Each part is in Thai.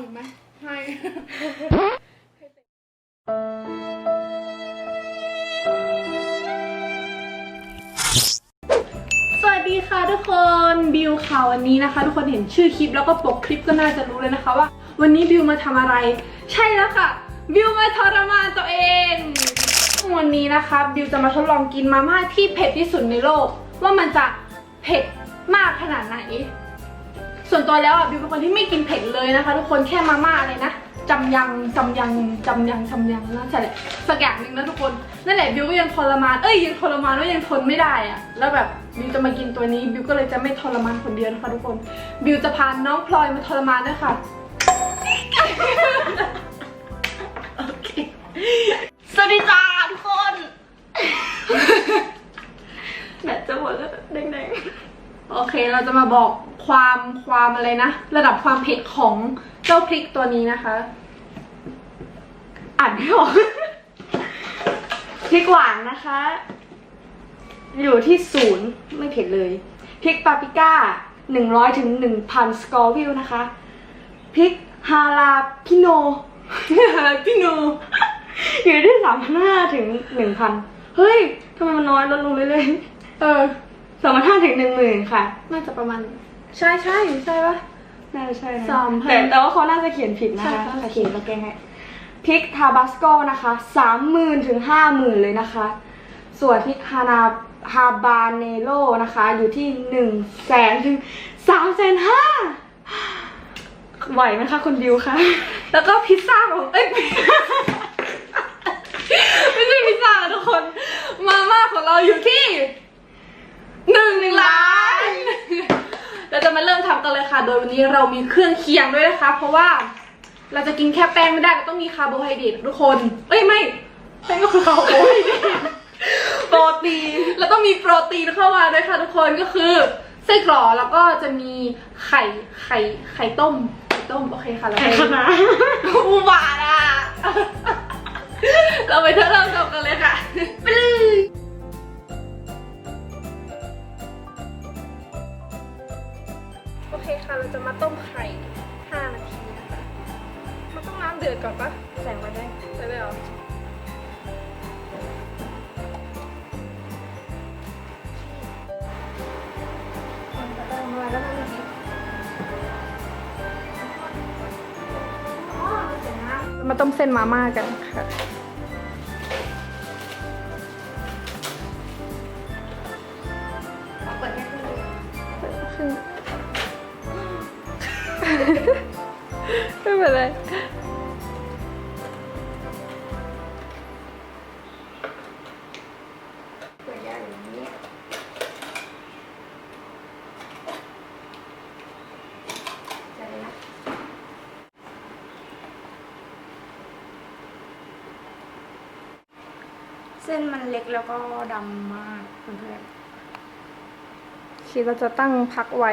อีกไหมให้สวัสดีค่ะทุกคนบิวค่ะวันนี้นะคะ ทุกคนเห็นชื่อคลิปแล้วก็ปกคลิปก็น่าจะรู้เลยนะคะว่า วันนี้บิวมาทำอะไร ใช่แล้วค่ะ บิวมาทรมานตัวเองวันนี้นะคะบิวจะมาทดลองกินมาม่าที่เผ็ดที่สุดในโลก ว่ามันจะเผ็ดมากขนาดไหน ส่วนตัวแล้วอะบิวเป็นคนที่ไม่กินเผ็ดเลยนะคะ ทุกคนแค่มาม่าอะไรนะจำยังจำยังจำยังจำยังนะใช่แหละสักอย่างหนึ่งนะทุกคนนั่นแหละบิวก็ยังทรมานเอ้ยยังทรมานว่ายังทนไม่ได้อะแล้วแบบบิวจะมากินตัวนี้บิวก็เลยจะไม่ทรมานคนเดียวนะคะทุกคนบิวจะพาน้องพลอยมาทรมานด้วยค่ะโอเคสวัสดีจ้าทุกคนแบตจะหมดแล้วแดงๆ โอเคเราจะมาบอกความความอะไรนะ ระดับความเผ็ดของเจ้าพริกตัวนี้นะคะอ่านไม่ออกพริกหวานนะคะ อยู่ที่ศูนย์ไม่เผ็ดเลยพริกปาปริก้าหนึ่งร้อยถึงหนึ่งพันสกอร์วิลนะคะพริกฮาลาพิโนฮาลาพี่หนูอยู่ที่สามพันห้าถึงหนึ่งพันเฮ้ยทำไมมันน้อยลดลงเรื่อยๆเออ สามพันห้าถึงหนึ่งหมื่นค่ะ น่าจะประมาณ ใช่ใช่ใช่ปะ น่าจะใช่นะสามพันแต่แต่ว่าเขาน่าจะเขียนผิดนะคะใช่ใช่โอเคมาแก้ให้พริกทาบาสโกนะคะสามหมื่นถึงห้าหมื่นเลยนะคะ ส่วนพริกฮานาฮาบาเนโลนะคะ อยู่ที่หนึ่งแสนถึงสามแสนห้าไหวไหมคะคุณบิวคะ แล้วก็พิซซ่าของเอ้ย ไม่ใช่พิซซ่าทุกคน มาม่าของเราอยู่ที่ หนึ่งล้าน เราจะมาเริ่มทำกันเลยค่ะ โดยวันนี้เรามีเครื่องเคียงด้วยนะคะ เพราะว่าเราจะกินแค่แป้งไม่ได้เราต้องมีคาร์โบไฮเดรตทุกคน เอ้ยไม่แป้งก็คือคาร์โบไฮเดรตโปรตีนแล้วต้องมีโปรตีนเข้ามาด้วยค่ะทุกคนก็คือไส้กรอกแล้วก็จะมีไข่ไข่ไข่ต้มไข่ต้มโอเคค่ะเราไปไข่คะน้าอุบาทอะ เราไปเริ่มทำกันเลยค่ะ ไปเลย คค่ะ เราจะมาต้มไข่ 5 นาทีนะคะ มันต้องน้ำเดือดก่อนปะแสงมาได้ใช่ไหมอ๋อมาต้มเส้นมาม่ากันค่ะ ไม่เป็นไรเปิดยากอย่างนี้ใจนะเส้นมันเล็กแล้วก็ดำมากเพื่อนคิดเราจะตั้งพักไว้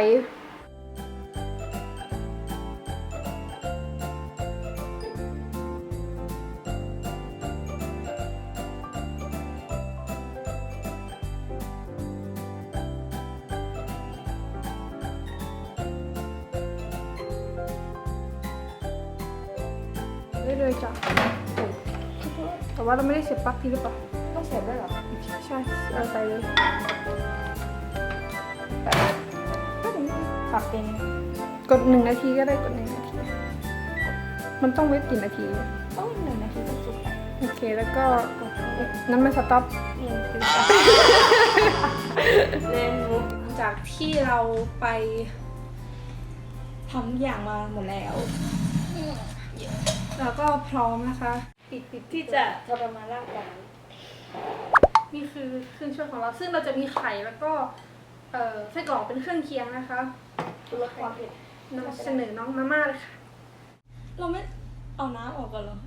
เลยจ้ะแต่ว่าเราไม่ได้เสียบปลั๊กที่หรือเปล่าๆต้องเสียบด้วยเหรอ ใช่เอาใส่เลยปรับเป็นกดหนึ่งนาทีก็ได้กดหนึ่งนาที มันต้องเวทกี่นาทีโอ้ยหนึ่งนาทีก็สุดแล้วโอเคแล้วก็นั้นมันสต็อปนี่คือเล่นมุกจากที่เราไปทำทุกอย่างมาหมดแล้ว แล้วก็พร้อมนะคะปิดปิดที่จะทรมานร่างกายนี่คือเครื่องช่วยของเรา ซึ่งเราจะมีไข่แล้วก็เอ่อไส้กรอกเป็นเครื่องเคียงนะคะลดความเผ็ดนำเสนอน้องมาม่าเลยค่ะ เราไม่เอาน้ำออกก่อนเหรอ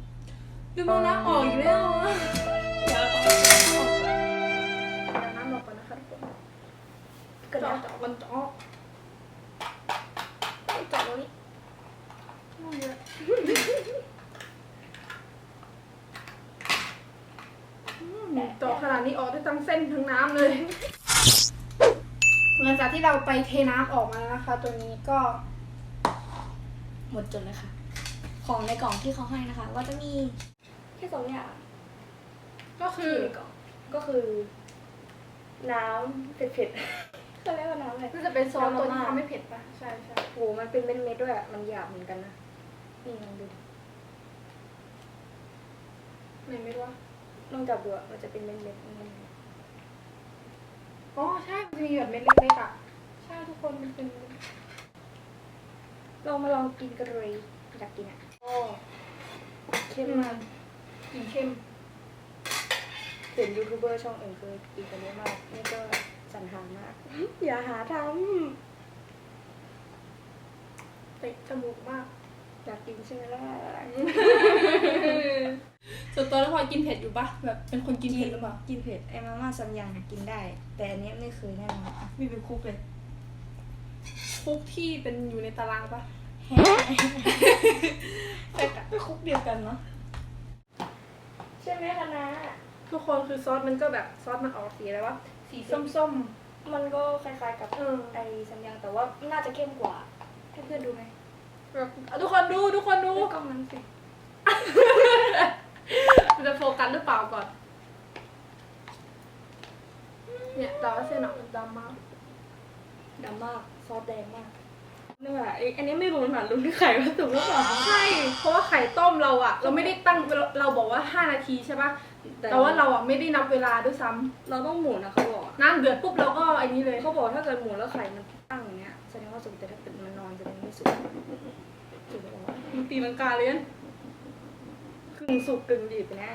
ดูมันน้ำออกอีกแล้วอะเดี๋ยวเอาน้ำออกก่อนนะคะทุกคนกระเจาะดาษเจาะมันเจาะเจาะตรงนี้ไม่เยอะ อืมเจาะขนาดนี้ออกได้ทั้งเส้นทั้งน้ำเลยหลังจากที่เราไปเทน้ำออกมาแล้วนะคะ ตัวนี้ก็ หมดจนเลยค่ะ ของในกล่องที่เขาให้นะคะ ก็จะมีแค่สองอย่างก็คืที่ออยู่ในกล่องก็คือ น้ำเผ็ดๆเขาเรียกว่าน้ำอะไร น่าจะเป็นซอสตัวที่น้ำมาม่าทำให้เผ็ดปะใช่ใช่โหมันเป็นเม็ดๆด้วยอะมันหยาบเหมือนกันนะ นี่ลองดูดิไหนไม่รู้ว่า ลองจับดูอะมันจะเป็นเม็ดๆเม็ดอ๋อใช่มันจะมีแบบเม็ดเล็กๆอะใช่ทุกคนมันเป็นๆเรามาลองกินกันเลยอยากกินอะโอ้เข้มมากกลิ่นเข้มเห็นยูทูบเบอร์ช่องอื่นเคยกินกันเยอะมากนี่ก็สรรหามาก อย่าหาทเตะจมูกมากำ อยากกินใช่ไหมล่ะ ส่วนตัวแล้วพลอยกินเผ็ดอยู่ปะแบบเป็นคนกินเผ็ดหรือเปล่า กินเผ็ดไอ้มาม่าซัมยังอะกินได้ แต่อันเนี้ยไม่เคยแน่นอนอะมีเป็นคุกเลยคุกที่เป็นอยู่ในตารางปะแต่ก็คุกเดียวกันเนาะใช่ไหมคะนะ ทุกคนคือซอสมันก็แบบซอสมันออกสีอะไรวะสีส้มมันก็คล้ายๆกับๆ เออไอ้ซัมยังแต่ว่าน่าจะเข้มกว่าให้เพื่อนดูไหม แบบทุกคนดูทุกคนดูดูกล้องนั้นสิมันจะโฟกัสหรือเปล่าก่อน เนี่ยแต่ว่าเส้นออกมันดำมากดำมาก ซอสแดงมากนี่แหละไอ้อันนี้ไม่รู้นะลุ้นที่ไข่ว่าสุกหรือเปล่าใช่ เพราะว่าไข่ต้มเราอะเราไม่ได้ตั้งเราเราบอกว่า 5 นาทีใช่ปะแต่ว่าเราอะไม่ได้นับเวลาด้วยซ้ำเราต้องหมุนนะเขาบอกอะน้ำเดือดปุ๊บเราก็ไอ้นี้เลยเขาบอกถ้าเกิดหมุนแล้วไข่มันตั้งอย่างเงี้ยแสดงว่าสุกแต่ถ้าเกิดมันนอนแสดงว่าไม่สุกสุกแล้วอะ มันตีลังกาเลยนะกึ่งสุกกึ่งดิบนะ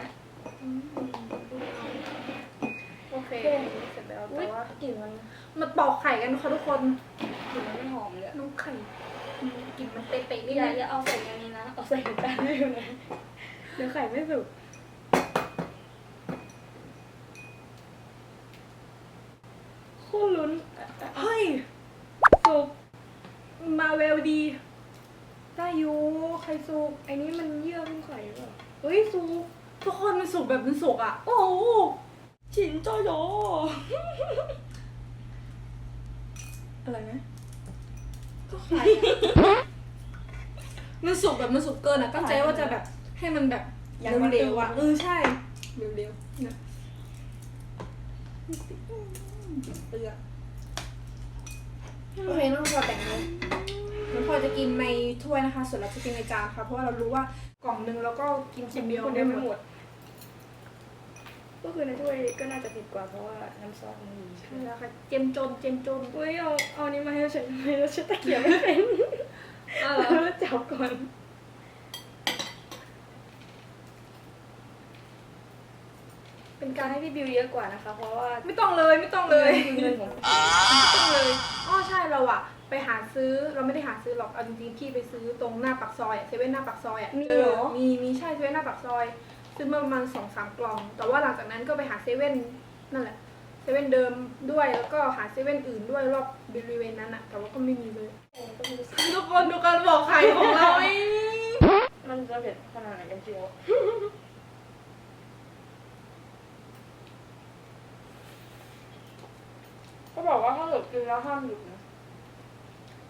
โอเคเสร็จแล้วอุ๊แต่ยว่ากลิ่นมันมาปอกไข่กันนะคะทุกคนกลิ่นมันไม่หอมเลยอะน้องไข่อืมกลิ่นมันเตะๆนิดอย่านึงอย่าเอาใส่ในนี้นะเอาใส่ในจานไม่อยู่นะเดี๋ยวไข่ไม่สุกโคตรลุ้นเฮ้ยสุกมาเวลดี ได้อยู่ไข่สุกไอ้นี้มันเยื่อมันไข่หรือเปล่าเฮ้ยสุกทุกคนมันสุกแบบมันสุกอะโอ้โหฉินจ้อยออะไรไหมก็ไข่อะมันสุกแบบมันสุกเกินอะตั้งใจว่าจะแบบให้มันแบบเร็วๆอะเออใช่เร็วๆเนี่ยเปลือกโอเคน้องพอแบ่งเลย น้องพอจะกินในถ้วยนะคะ ส่วนเราจะกินในจานค่ะ เพราะว่าเรารู้ว่ากล่องหนึงแล้วก็กินคนเดียวคนเดียวไม่หมด ก็คือในถ้วยก็น่าจะผิดกว่าเพราะว่าน้ำซอสมันมีใช่แล้วค่ะ เจมจนเจมจนเฮ้ยเอาเอานี้มาให้ฉันทำไมเราฉันตะเกียบไม่เป็นเออแล้วจับก่อนเป็นการให้พี่บิวเยอะกว่านะคะ เพราะว่าไม่ต้องเลยไม่ต้องเลย เงินของ ไม่ต้องเลยอ๋อใช่เราอะ ไปหาซื้อเราไม่ได้หาซื้อหรอกเอาจริงๆพี่ไปซื้อตรงหน้าปากซอยอะเซเว่นหน้าปากซอยอะมีเอเหรออมีมีใช่เซเว่นหน้าปากซอย ซื้อมาประมาณสองสามกล่อง แต่ว่าหลังจากนั้นก็ไปหาเซเว่นนั่นแหละเซเว่นเดิมด้วยแล้วก็หาเซเว่นอื่นด้วยรอบบริเวณนั้นอะแต่ว่าก็ไม่มีเลยก็ไม่รู้สึกทุกคนดูการบอกไข่ของเราไอ้มันจะเผ็ดขนาดไหนกันเชียวก็บอกว่าถ้าเกิดกินแล้วห้ามหยุดนะ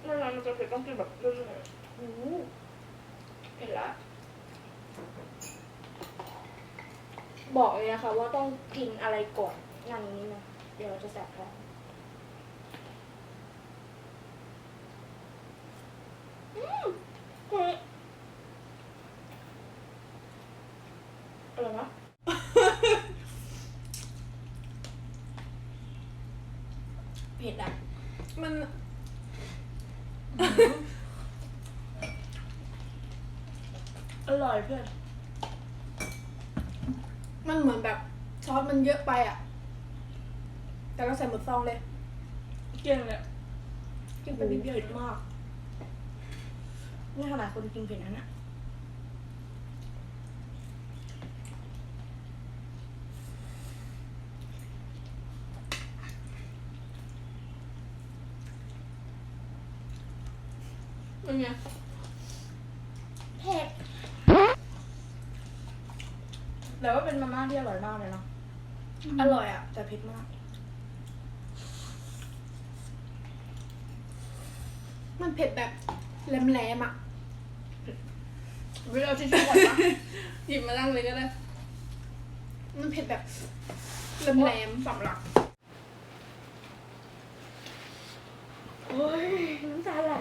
ไม่งั้นมันจะเผ็ดต้องกินแบบเรื่อยๆโอ้โหเผ็ดละ บอกเลยนะคะว่าต้องกินอะไรก่อนงานนี้นะ เดี๋ยวเราจะแสบท้องอืมเฮ้ยอร่อยนะ เผ็ดอะมัน อ ร่อยเพื่อน มันเหมือนแบบซอสมันเยอะไปอะแต่ก็ใส่หมดซองเลย เกลี้ยงเลยกินไปนิดเดียวเผ็ดมากนี่ขนาดคนกินเผ็ดนะเนี่ยเป็นไงเผ็ด แต่ว่าเป็นมาม่าที่อร่อยมากเลยเนาะ อร่อยอะแต่เผ็ดมาก มันเผ็ดแบบแหลมๆอะไม่เอาทิชชู่ก่อนปะหยิบมานั่งเลยก็ได้ มันเผ็ดแบบแหลมๆสำหรับ โอ้ยน้ำตาไหล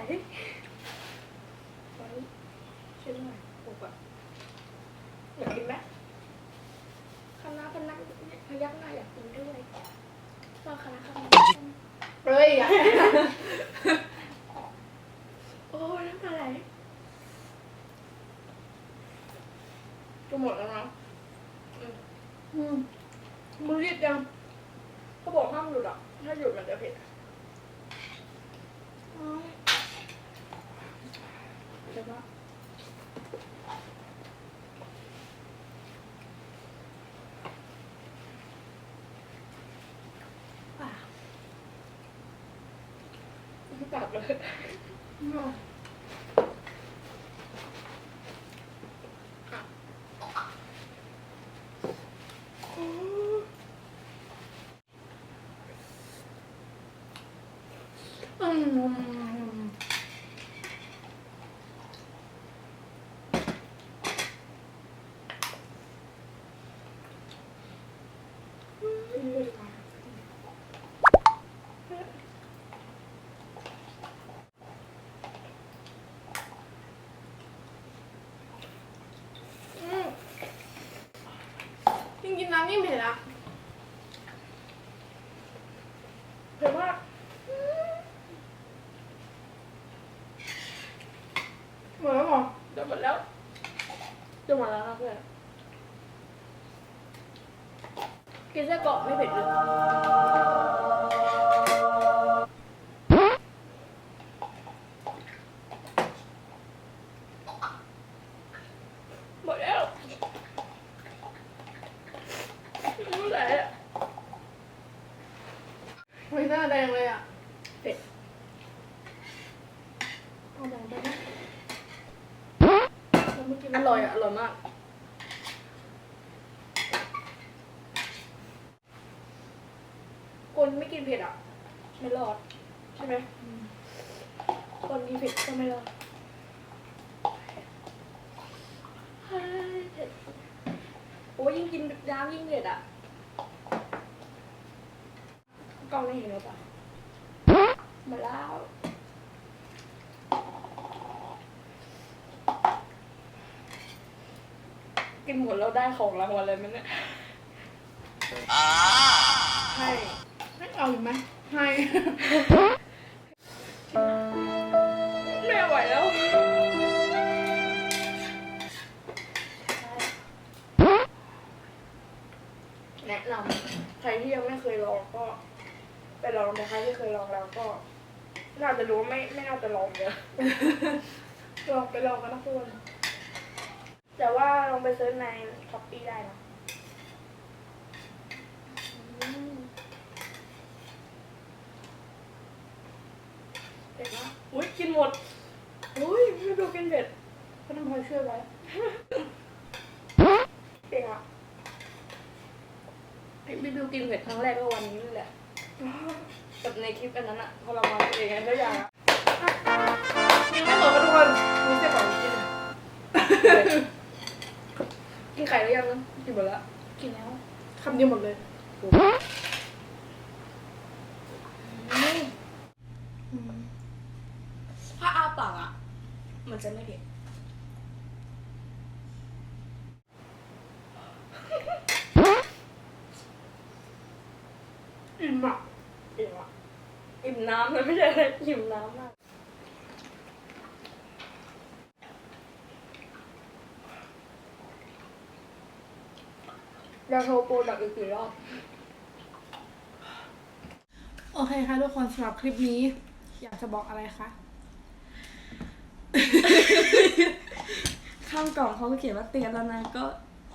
ช่วยหน่อยปลุกอะอยากกินไหมคณะพนักพยักหน้าอยากกินด้วย รอคณะคณะ เฮ้ยอะ โอ้ยน้ำตาไหล จะหมดแล้วนะอืมมือรีดยัง เขาบอกห้ามหยุดอะ ถ้าหยุดมันจะเผ็ดอะ อ๋อ แต่ว่า อะ ไม่ กลับเลย อืมอืม อืมยิ่ง กินน้ำยิ่งเผ็ดอะเผ็ดมากอืมหมดแล้วเหรอจะหมดแล้วจะหมดแล้วนะเพื่อนกินไส้กรอกไม่เผ็ดเลย หมดแล้วไม่รู้ไหนอะ ไม่หน้าแดงเลยอะ เผ็ดเอาแบ่งไปนะ แล้วเมื่อกี้ อร่อยอะอร่อย มาก คนไม่กินเผ็ดอะ ไม่รอด ใช่ไหม คนกินเผ็ดก็ไม่รอดเฮ้ยเผ็ดโอ้ยยิ่งกินน้ำยิ่งเผ็ดอะกล้องไม่เห็นหรือเปล่ามาแล้ว กินหมดแล้วได้ของรางวัลเลยมั้ยเนี่ยให้ให้เอาอีกไหมให้ไม่ไหวแล้ว แนะนำใครที่ยังไม่เคยลองก็ ไปลองแต่ใครที่เคยลองแล้วก็ น่าจะรู้ว่าไม่ไม่น่าจะลองเลยลองไปลองกันนะทุกคน แต่ว่าลองไปเซิร์ชในช้อปปี้ได้นะอืมเผ็ดนะอุ้ยกินหมด อุ้ยไม่ดูกินเผ็ดก็ต้องพลอยช่วยไว้เผ็ดอะพี่บิวกินเผ็ดครั้งแรกก็วันนี้นี่แหละแบบในคลิปอันนั้นอะพอเรามาตัวเองไงทุกอย่างอะยังไม่หมดกันทุกคนมีเส้นก่อน ข่หรือยังนะกินหมดแล้วกินแล้วคำเดียวหมดเลยถ้าอาปากอะ มันจะไม่เผ็ดอิ่มอะอิ่มอะอิ่มน้ำเลยไม่ใช่อะไรอิ่มน้ำมา กเราโทรโปรดักอีกกี่รอบ โอเคค่ะทุกคนสำหรับคลิปนี้ อยากจะบอกอะไรคะ ข้างกล่องเขาก็เขียนว่าเตือนแล้วนะก็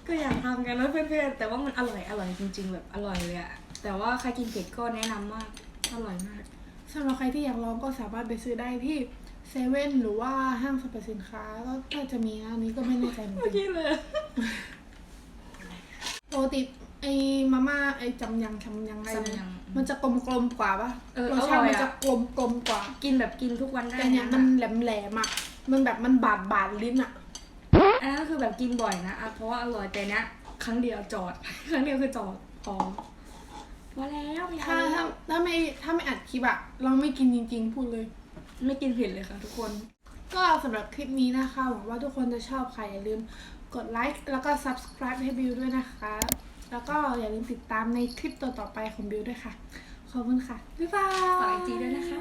ก็อยากทำกันนะเพื่อนๆแต่ว่ามันอร่อยอร่อยจริง ๆ แบบอร่อยเลยอะแต่ว่าใครกินเผ็ดก็แนะนำมากอร่อยมากสำหรับใครที่อยากลองก็สามารถไปซื้อได้ที่เซเว่นหรือว่าห้างสรรพสินค้าก็น่าจะมีนะอันนี้ก็ไม่แน่ใจเหมือนเมื่อกันกี้เลย ปกติไอ้มาม่าไอ้จำยังจำยังอะไรจำยัง มันจะกลมๆกว่าปะเออรสชาติอร่อยมันอะจะกลมกลมๆกว่า กินแบบกินทุกวันได้แต่เนี้ยมันแหลมแหลมๆอะ มันแบบมันบาดบาดลิ้นอะเอแบบกินบ่อยนะอะเพราะว่าอร่อยแต่เนี้ยครั้งเดียวจอด ครั้งเดียวคือจอดพอพอแล้วไม่ถ้าเอาถ้าถ้าไม่ถ้าไม่อัดคลิปอะเราไม่กินจริง ๆ พูดเลย ไม่กินเผ็ดเลยค่ะทุกคน ก็สำหรับคลิปนี้นะคะหวังว่าทุกคนจะชอบค่ะอย่าลืม กดไลค์แล้วก็ subscribe ให้บิวด้วยนะคะ แล้วก็อย่าลืมติดตามในคลิปต่อๆไปของบิวด้วยค่ะ ขอบคุณค่ะ บ๊ายบาย ฝากไอจีด้วยนะคะ